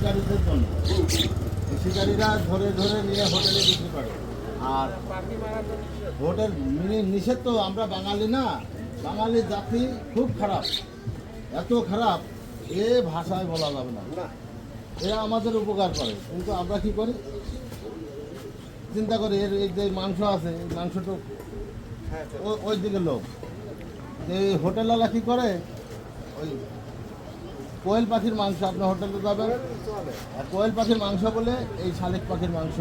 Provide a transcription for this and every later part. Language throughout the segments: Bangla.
শিকারীদের জন্য। শিকারীরা ধরে ধরে নিয়ে হোটেলে বিক্রি করে। আর হোটেল মিনি নিষেধ তো আমরা বাঙালি না। বাঙালি জাতি খুব খারাপ। এত খারাপ এ ভাষায় বলা যাবে না। এরা আমাদের উপকার করে। কিন্তু আমরা কি করি? চিন্তা করি এর এই যে মাংস আছে এই মাংসটা ও- ওই দিকে লোক। এই হোটেলওয়ালা কি করে? ওই কোয়েল পাখির মাংস আপনি হোটেলে যাবেন। আর কোয়েল পাখির মাংস বলে এই শালিক পাখির মাংস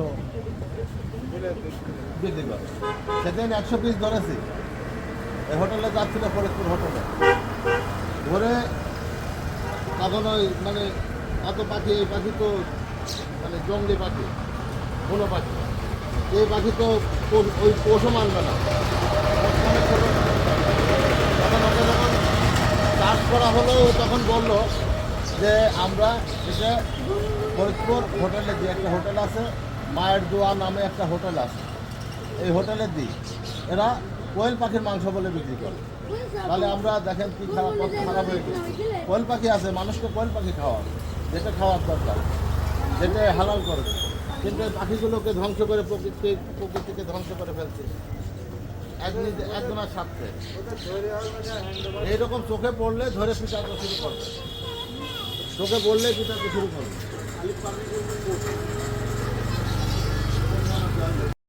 বিক্রি করে। সেদিন একশো পিস ধরেছি। এই হোটেলে যাচ্ছিল ফরিদপুর হোটেলে। ধরে তখন ওই মানে এত পাখি, এই পাখি তো মানে জঙ্গলি পাখি, কোনো পাখি এই পাখি তো ওই পোষও মানবে না। তখন চাষ করা হলো তখন বলল যে আমরা এটা ফরিদপুর হোটেলে যে একটা হোটেল আছে, মায়ের দোয়া নামে একটা হোটেল আছে। এই হোটেলে দিই। এরা কোয়েল পাখির মাংস বলে বিক্রি করে। তাহলে আমরা দেখেন কি খারাপ কত খারাপ হয়ে গেছে। কোয়েল পাখি আছে, মানুষকে কোয়েল পাখি খাওয়া যেটা খাওয়ার দরকার, যেটা হালাল করে। কিন্তু এই পাখিগুলোকে ধ্বংস করে প্রকৃতি প্রকৃতিকে ধ্বংস করে ফেলছে। একজনের স্বার্থে। এইরকম চোখে পড়লে ধরে পিটাতে শুরু করবে। চোখে তুই তাকে শুরু করবে